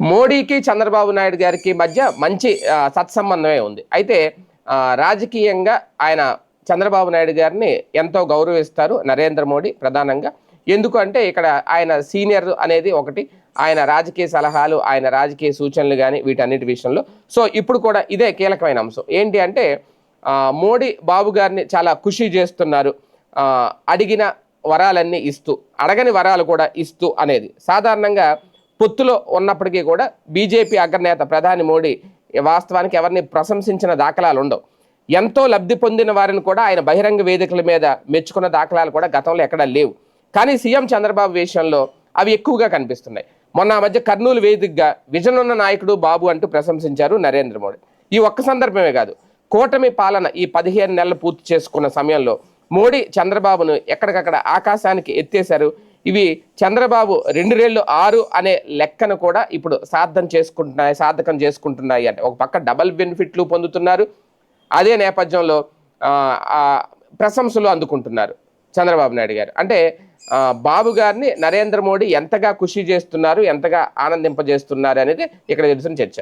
మోడీకి చంద్రబాబు నాయుడు గారికి మధ్య మంచి సత్సంబంధమే ఉంది. అయితే రాజకీయంగా ఆయన చంద్రబాబు నాయుడు గారిని ఎంతో గౌరవిస్తారు నరేంద్ర మోడీ ప్రధానంగా. ఎందుకు అంటే ఇక్కడ ఆయన సీనియర్ అనేది ఒకటి ఆయన రాజకీయ సలహాలు ఆయన రాజకీయ సూచనలు కానీ వీటన్నిటి విషయంలో. సో ఇప్పుడు కూడా ఇదే కీలకమైన అంశం. ఏంటి అంటే మోడీ బాబు గారిని చాలా ఖుషి చేస్తున్నారు. అడిగిన వరాలన్నీ ఇస్తూ అడగని వరాలు కూడా ఇస్తూ అనేది. సాధారణంగా పొత్తులో ఉన్నప్పటికీ కూడా బీజేపీ అగ్రనేత ప్రధాని మోడీ వాస్తవానికి ఎవరిని ప్రశంసించిన దాఖలాలు ఉండవు. ఎంతో లబ్ధి పొందిన వారిని కూడా ఆయన బహిరంగ వేదికల మీద మెచ్చుకున్న దాఖలాలు కూడా గతంలో ఎక్కడా లేవు. కానీ సీఎం చంద్రబాబు విషయంలో అవి ఎక్కువగా కనిపిస్తున్నాయి. మొన్న మధ్య కర్నూలు వేదికగా విజన్ ఉన్న నాయకుడు బాబు అంటూ ప్రశంసించారు నరేంద్ర మోడీ. ఈ ఒక్క సందర్భమే కాదు కూటమి పాలన ఈ పదిహేను నెలలు పూర్తి చేసుకున్న సమయంలో మోడీ చంద్రబాబును ఎక్కడికక్కడ ఆకాశానికి ఎత్తేశారు. ఇవి చంద్రబాబు రెండు రెళ్ళు ఆరు అనే లెక్కను కూడా ఇప్పుడు సాధన చేసుకుంటున్నాయి సాధకం చేసుకుంటున్నాయి అంటే. ఒక పక్క డబల్ బెనిఫిట్లు పొందుతున్నారు అదే నేపథ్యంలో ప్రశంసలు అందుకుంటున్నారు చంద్రబాబు నాయుడు గారు. అంటే బాబు గారిని నరేంద్ర మోడీ ఎంతగా కృషి చేస్తున్నారు ఎంతగా ఆనందింపజేస్తున్నారు అనేది ఇక్కడ తెలిసిన చర్చ.